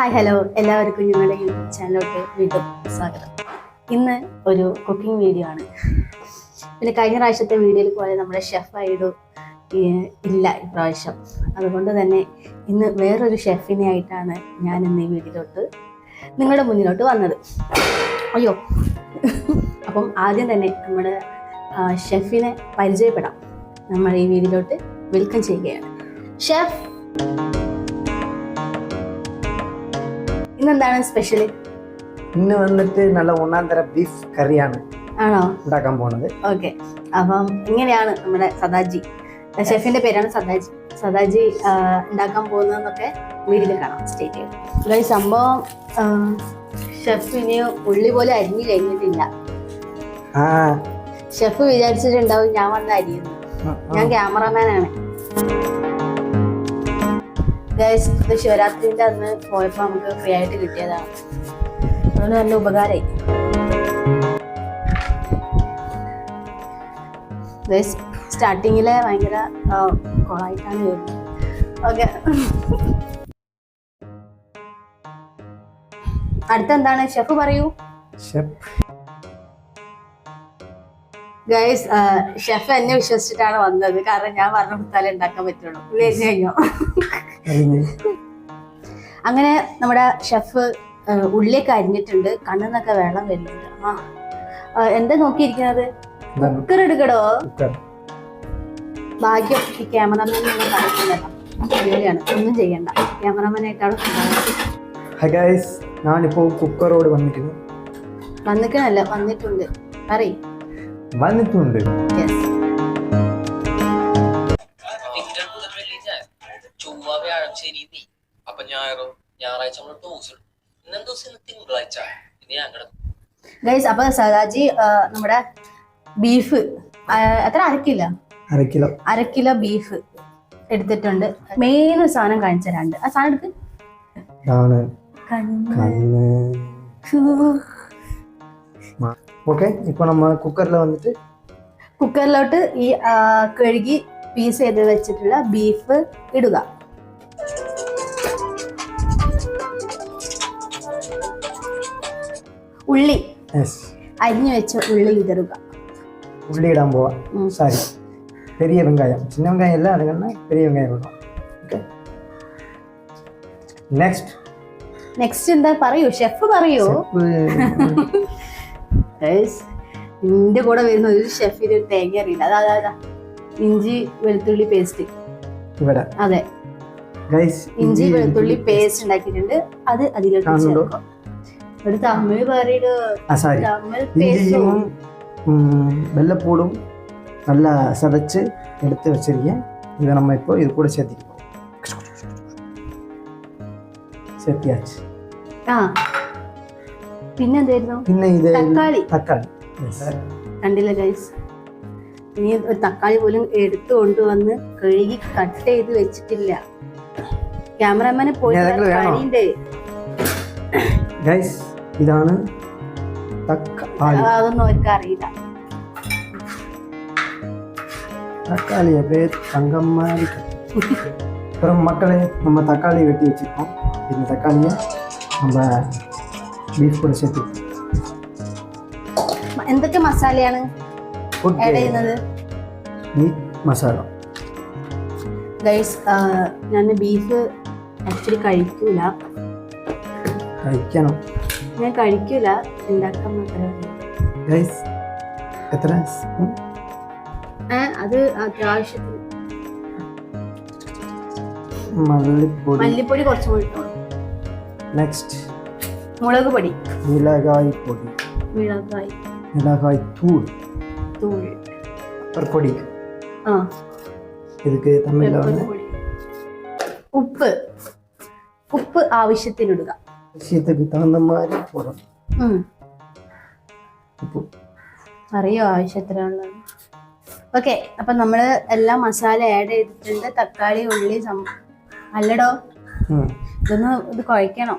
Hi hello എല്ലാവർക്കും ഞങ്ങളുടെ YouTube ചാനലിലോട്ട് വീണ്ടും സ്വാഗതം. ഇന്ന് ഒരു കുക്കിംഗ് വീഡിയോ ആണ്. പിന്നെ കഴിഞ്ഞ പ്രാവശ്യത്തെ വീഡിയോയിൽ പോലെ നമ്മുടെ ഷെഫ് ആയിടു ഇല്ല ഇപ്രാവശ്യം. അതുകൊണ്ട് തന്നെ ഇന്ന് വേറൊരു ഷെഫിനെ ആയിട്ടാണ് ഞാൻ ഇന്ന് ഈ വീഡിയോയിലോട്ട് നിങ്ങളുടെ മുന്നിലോട്ട് വന്നത്. അയ്യോ. അപ്പം ആദ്യം തന്നെ നമ്മുടെ ഷെഫിനെ പരിചയപ്പെടാം. നമ്മൾ ഈ വീഡിയോയിലോട്ട് വെൽക്കം ചെയ്യുകയാണ്. ഷെഫ് ഇന്നെന്താണ് സ്പെഷ്യൽ ഇന്ന് വന്നിട്ട് നല്ല ഒന്നാം തരം ബീഫ് കറിയാണ് ആണോ? ഉണ്ടാക്കാൻ പോണത്. ഓക്കെ അപ്പം ഇങ്ങനെയാണ് നമ്മുടെ സദാജി. ഷെഫിന്റെ പേരാണ് സദാജി. സദാജി ഉണ്ടാക്കാൻ പോകുന്നതെന്നൊക്കെ വീട്ടിൽ കാണാം. സ്റ്റേറ്റ് ചെയ്യും. സംഭവം ഷെഫ് ഇനി ഉള്ളി പോലെ അരിഞ്ഞു കഴിഞ്ഞിട്ടില്ല. ഷെഫ് വിചാരിച്ചിട്ടുണ്ടാവും ഞാൻ വന്ന് അരിയുന്നു. ഞാൻ ക്യാമറമാനാണ് ഗൈസ് ശിവരാത്രിന്റെ അന്ന് പോയപ്പോ നമുക്ക് ഫ്രീ ആയിട്ട് കിട്ടിയതാണ്. അതുകൊണ്ട് നല്ല ഉപകാരമായി ഗൈസ് സ്റ്റാർട്ടിങ്ങിലെ ഭയങ്കര കോളായിട്ടാണ് വരുന്നത് ഓക്കെ. അടുത്തെന്താണ്? ഷെഫ് പറയൂ. ഷെഫ്. ഗൈസ് ഷെഫ് എന്നെ വിശ്വസിച്ചിട്ടാണ് വന്നത്. കാരണം ഞാൻ പറഞ്ഞ കൊടുത്താലേ ഉണ്ടാക്കാൻ പറ്റുള്ളൂ. കഴിഞ്ഞു കഴിഞ്ഞോ? അങ്ങനെ നമ്മുടെ ഷെഫ് ഉള്ളിലേക്ക് അരിഞ്ഞിട്ടുണ്ട്. കണ്ണെന്നൊക്കെ വെള്ളം വരുന്നുണ്ട്. ആ എന്താ നോക്കിയിരിക്കുന്നത്? കുക്കർ എടുക്കടോ? ഭാഗ്യം ഈ ക്യാമറമാൻ അടിപൊളിയാണ്. ഒന്നും ചെയ്യണ്ട. ക്യാമറമാനായിട്ടാണ് കുക്കറോട് വന്നിട്ടുണ്ട് വന്നിക്കണല്ല. വന്നിട്ടുണ്ട്. പറയ്. വന്നിട്ടുണ്ട്. യെസ് തിങ്കൾ മുതൽ വെള്ളി ഞാൻ ചൊവ്വ വ്യാഴം ശനി നീ അപ്പൊ ഞായറോ ഞായറാഴ്ച നമ്മൾ ടൂസ് ഇടും ഇന്നെന്ത് ദിവസം ഇന്ന് തിങ്കളാഴ്ച ഇനി ഞാൻ കിടക്കും ഗൈസ് അപ്പൊ സദാജി നമ്മുടെ ബീഫ് എത്ര? അരക്കില്ല അര കിലോ. അര കിലോ ബീഫ് എടുത്തിട്ടുണ്ട്. മെയിൻ സാധനം കാണിച്ചു തരാണ്ട്. ആ സാധനം എടുക്ക്. കണ്ണ്. ഓക്കെ ഇപ്പോൾ നമ്മൾ കുക്കറിൽ വന്നിട്ട് കുക്കറിലോട്ട് ഈ കഴുകി പീസ് ചെയ്ത് വെച്ചിട്ടുള്ള ബീഫ് ഇടുക. ഉള്ളി. അരിഞ്ഞു വെച്ച ഉള്ളി വിതറുക ഉള്ളി ഇടാൻ പോവാം. സാരി പെരിയ വെങ്കായം. ചിന്ന വെങ്കായം അല്ല അതുകൊണ്ട് പെരിയ വെങ്കായം ഇടാം ഓക്കെ നെക്സ്റ്റ് നെക്സ്റ്റ് എന്താ പറയൂ? ഷെഫ് പറയൂ. നിന്റെ കൂടെ വരുന്ന ഒരു ഷെഫിന് ഒരു തേങ്ങ അറിയില്ല അതാ അതാ, അതാ ഇഞ്ചി വെളുത്തുള്ളി പേസ്റ്റ് ഇവിടെ അതെ ഗൈസ് ഇഞ്ചി വെളുത്തുള്ളി പേസ്റ്റ് ഉണ്ടാക്കിയിട്ടുണ്ട് അത് അതിലേക്ക് കാണുന്നുണ്ടോ? ചേർക്കാം ഒരു തമിഴ് പറയുടെ ആ സാരി തമിഴ് പേസ്റ്റ് ഇഞ്ചിയും ഉം, വെള്ളപ്പൂടും നല്ല சதைச்சு எடுத்து வச்சிருக்கேன் இதை நம்ம இப்போ இது கூட சேர்த்திக்க போறோம் சேர்த்தியாச்சு ആ പിന്നെന്തായിരുന്നു പിന്നെ ഇത് തക്കാളി തക്കാളി Yes. കണ്ടില്ല ഗൈസ് ഇനി ഒരു തക്കാളി പോലും എടുത്തു കൊണ്ടുവന്ന് കഴുകി കട്ട് ചെയ്ത് വെച്ചിട്ടില്ല ക്യാമറമാനെ പോയി ഇനി ഏതെങ്കിലും വേണോ? പണിയുണ്ട് ഗൈസ് ഇതാണ് തക്കാളി അതൊന്നും അവർക്ക് അറിയില്ല தக்காளியை பேர் தங்கம்மாரி அப்புறம் மக்களே நம்ம தக்காளி வெட்டி வச்சுருக்கோம் இந்த தக்காளியை நம்ம ബീഫ് പൊടിച്ചെത്തി എന്തൊക്കെ മസാലയാണ് ആഡ് ഈ മസാല ഗൈസ് ഞാൻ ബീഫ് ആക്ച്വലി കഴിക്കൂല. കഴിക്കണം. ഞാൻ കഴിക്കൂല. ഉണ്ടാക്കാൻ മാത്രമേ ഗൈസ് എത്ര? അത് അത്യാവശ്യത്തിന്. മല്ലിപ്പൊടി. മല്ലിപ്പൊടി കുറച്ച് നെക്സ്റ്റ് മുളക് പൊടി. മിളകായി പൊടി. മിളകായി. മിളകായി തൂൾ തൂൾ പെർപ്പൊടി ആ. ഇതൊക്കെ തമ്മിലാണ്. ഉപ്പ്. ഉപ്പ് ആവശ്യത്തിനിടുക. ആവശ്യത്തിന് തന്ന മാതിരി പോടും അറിയോ ആവശ്യത്തിനുള്ള ഓക്കെ അപ്പൊ നമ്മൾ എല്ലാ മസാല ആഡ് ചെയ്തിട്ടുണ്ട്. തക്കാളി ഉള്ളി സം അല്ലടോ. ഇതൊന്ന് ഇത് കുഴക്കണം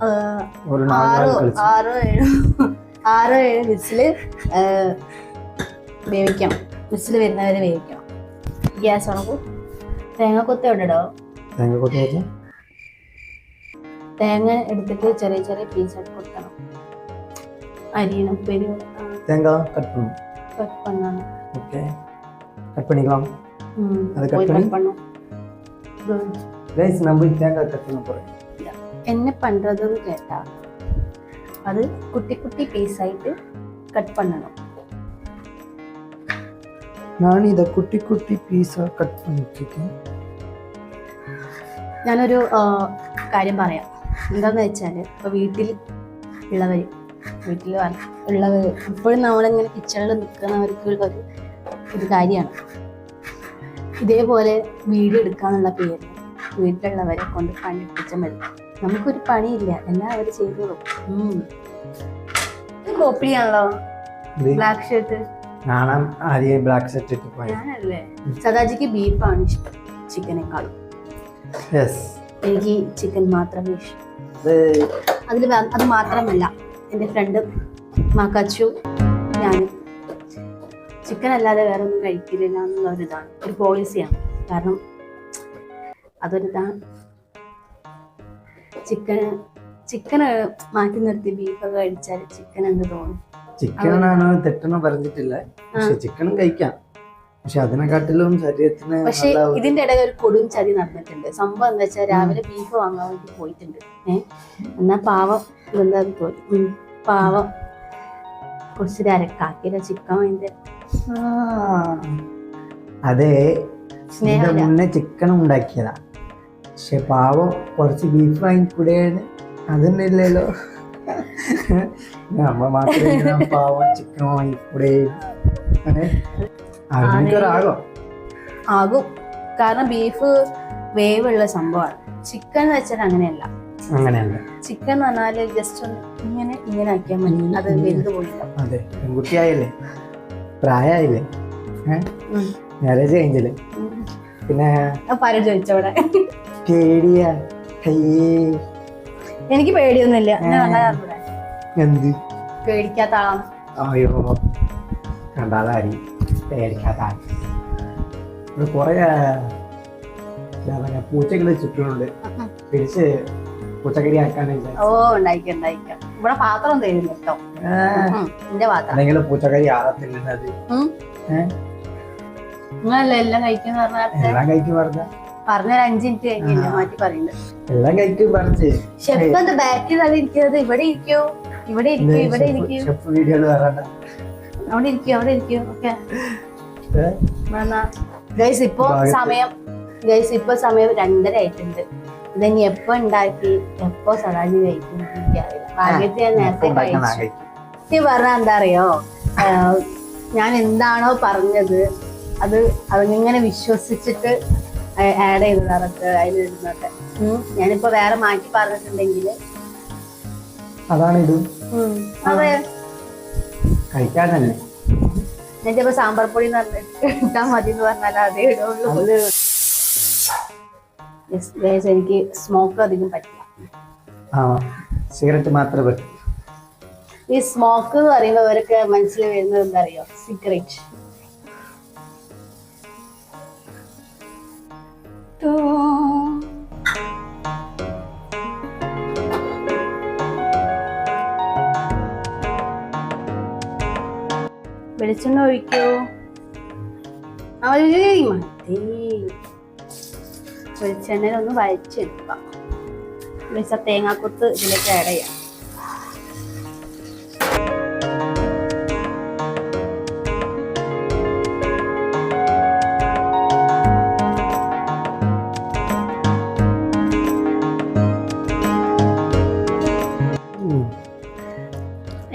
ആറോ ആറോ ഏഴോ ആറോ ഏഴോ വിസിൽ വേവിക്കണം വിസിൽ വരുന്നവരെ വേവിക്കണം ഗ്യാസ് ഉണക്കൂ. തേങ്ങ കൊത്തി ഇടോ തേങ്ങ കൊത്തി തേങ്ങ എടുത്തിട്ട് ചെറിയ ചെറിയ പീസായിട്ട് കൊടുക്കണം. അരിയണം പെരു തേങ്ങ കട്ട് പണും കട്ട് പണ്ണണം ഓക്കേ. കട്ട് പണിക്കാം അത് കട്ട് പണി ഗൈസ് നമ്മൾ തേങ്ങ കട്ട് പണ പറയും என்ன பண்றதுன்னு கேட்டா அது குட்டி குட்டி பீஸ் ஆயிட்டு கட் பண்ணணும் நான் இதை குட்டி குட்டி பீஸாக கட் பண்ணிட்டுருக்கேன் ഞാനൊരു ആ, കാര്യം പറയാം എന്താന്ന് വെച്ചാൽ ഇപ്പോൾ വീട്ടിൽ ഉള്ളവർ വീട്ടിൽ ഉള്ളവർ ഇപ്പോഴും നമ്മളിങ്ങനെ കിച്ചണിൽ നിൽക്കുന്നവർക്ക് ഉള്ള ഒരു ഒരു കാര്യമാണ് ഇതേപോലെ വീഡിയോ എടുക്കാന്നുള്ള പേരിൽ വീട്ടിലുള്ളവരെ കൊണ്ട് പണിപ്പിച്ച മതി നമുക്കൊരു പണിയില്ല എല്ലാവരും ചെയ്തോളും. കോപ്പി ആണല്ലോ? ഇത് ബ്ലാക്ക് ഷർട്ട് ഞാനാണ് ആദ്യം ബ്ലാക്ക് ഷർട്ട് ഇട്ട് പോയത്. ഞാനല്ലേ? സദാജിക്ക് ബീഫാണ് ഇഷ്ടം ചിക്കനേക്കാളും. യെസ് എനിക്ക് ചിക്കൻ മാത്രമേ ഇഷ്ടം. അതിൽ അത് മാത്രമല്ല എന്റെ ഫ്രണ്ട് മാക്കാച്ചു ഞാനും. ചിക്കൻ അല്ലാതെ വേറെ ഒന്നും കഴിക്കില്ല എന്നുള്ള ഒരു ഒരു പോളിസിയാണ് കാരണം അതൊരിതാണ്. ചിക്കൻ ചിക്കൻ മാറ്റി നിർത്തി ബീഫൊക്കെ കഴിച്ചാൽ ചിക്കൻ എന്ത് തോന്നും? ചിക്കനാണ് തെറ്റെന്ന് പറഞ്ഞിട്ടില്ല. പക്ഷെ ചിക്കനും കഴിക്കാം. പക്ഷെ അതിനെക്കാട്ടിലും ശരീരത്തിന് പക്ഷെ ഇതിന്റെ ഇടയിൽ ഒരു കൊടും ചതി നടന്നിട്ടുണ്ട്. സംഭവം എന്താ വെച്ചാൽ രാവിലെ ബീഫ് വാങ്ങാൻ വേണ്ടി പോയിട്ടുണ്ട്. ഏഹ് എന്നാ പാവം എന്താ പോയി പാവം. കുറച്ച് ചിക്കൻ അതിന്റെ. അതെ. മുന്നേ ചിക്കൻ ഉണ്ടാക്കിയതാ. പക്ഷെ പാവം കുറച്ച് ബീഫ് വാങ്ങിക്കൂടെയാണ് അതൊന്നുമില്ലല്ലോ. നമ്മ മാത്രമേ പാവം ചിക്കൻ വാങ്ങിക്കൂടെ ആകും ആകും. കാരണം ബീഫ് വേവുള്ള സംഭവമാണ്. ചിക്കൻ വെച്ചാൽ അങ്ങനെയല്ല. അങ്ങനെയല്ല. ചിക്കൻ എന്ന് പറഞ്ഞാൽ ജസ്റ്റ് ഒന്ന് ഇങ്ങനെ ഇങ്ങനെ ആക്കിയാൽ മതി. അത് വെന്ത് പോയില്ല അതെ പെൺകുട്ടിയായില്ലേ? പ്രായമായില്ലേ. മാരേജ് കഴിഞ്ഞില്ലേ. പിന്നെ? ചോദിച്ചവിടെ പേടിയ. അയ്യേ. എനിക്ക് പേടിയൊന്നുമില്ല. ഞാൻ. എന്ത്? പേടിക്കാത്ത ആളാണ് അയ്യോ. കണ്ടാലാരി പേടിക്കാത്ത ആൾ. ഇവിടെ കുറെ എന്താ പറയാ പൂച്ചകൾ ചുറ്റുമുണ്ട്. തിരിച്ച് പൂച്ചക്കരി ആക്കാന്ന് വിചാരിച്ചു. ഓ ഉണ്ടായിക്കാം ഉണ്ടായിക്കാം. ഇവിടെ പാത്രം തരുന്നു കേട്ടോ. ഉം, എന്റെ പാത്രം. അല്ലെങ്കിൽ പൂച്ചക്കരി ആകത്തില്ലത് ഉം. ഏ? നിങ്ങളല്ലേ എല്ലാം കഴിക്കുന്ന പറഞ്ഞാൽ എല്ലാം കഴിക്കും പറഞ്ഞ. പറഞ്ഞൊരു അഞ്ചു മിനിറ്റ് കഴിഞ്ഞില്ല മാറ്റി പറയുന്നത്. പറഞ്ഞ് ഷെഫ് എന്താ നല്ല ഇരിക്കുന്നത്? ഇവിടെ ഇരിക്കോ. ഇവിടെ ഇരിക്കോ ഇവിടെ ഇരിക്കൂ. അവിടെ ഇരിക്കോ അവിടെ ഇരിക്കോ. ഓക്കെ? ഗൈസ് ഇപ്പൊ. സമയം. ഗൈസ് ഇപ്പൊ സമയം രണ്ടര ആയിട്ടുണ്ട്. ഇതിനി എപ്പോ ഉണ്ടാക്കി എപ്പോ സദാജി കഴിക്കും എനിക്കറിയില്ല. ഞാൻ നേരത്തെ കഴിച്ചു. സത്യം എന്താ അറിയോ ഞാൻ എന്താണോ പറഞ്ഞത് അത് അതിങ്ങനെ വിശ്വസിച്ചിട്ട് ആഡ് ചെയ്തത് അതൊക്കെ അതിലിരുന്നൊക്കെ. ഞാനിപ്പോ വേറെ മാറ്റി പറഞ്ഞിട്ടുണ്ടെങ്കിൽ. അതാണ് ഇത്. അതെ. കഴിക്കാനല്ലേ ഞാൻ ചിലപ്പോ സാമ്പാർ പൊടി എന്ന് പറഞ്ഞിട്ട് ഇട്ടാ മതി എന്ന് പറഞ്ഞാൽ അതേ ഇടുള്ളൂ എനിക്ക് സ്മോക്ക് അധികം പറ്റില്ല. ആ സിഗരറ്റ് മാത്രമേ പറ്റൂ ഈ സ്മോക്ക് എന്ന് പറയുമ്പോൾ അവരൊക്കെ മനസ്സിൽ വരുന്നത് എന്താ അറിയോ? സിഗരറ്റ് വെളിച്ചെണ്ണ ഒഴിക്കൂ. മതി വെളിച്ചെണ്ണയിൽ ഒന്ന് വരച്ചെടുക്കാം വെളിച്ച തേങ്ങാക്കൊത്ത് ഇതിലേക്ക് ആഡ് ചെയ്യാം.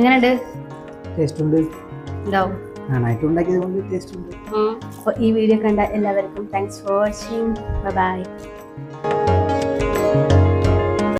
എങ്ങനെയുണ്ട്? ടേസ്റ്റ് ഉണ്ട് ഉണ്ടാവും നന്നായിട്ട് ഉണ്ടാക്കിയത് കൊണ്ട് ടേസ്റ്റ് ഉണ്ട് അപ്പോൾ ഈ വീഡിയോ കണ്ട എല്ലാവർക്കും താങ്ക്സ് ഫോർ വാച്ചിങ് ബൈ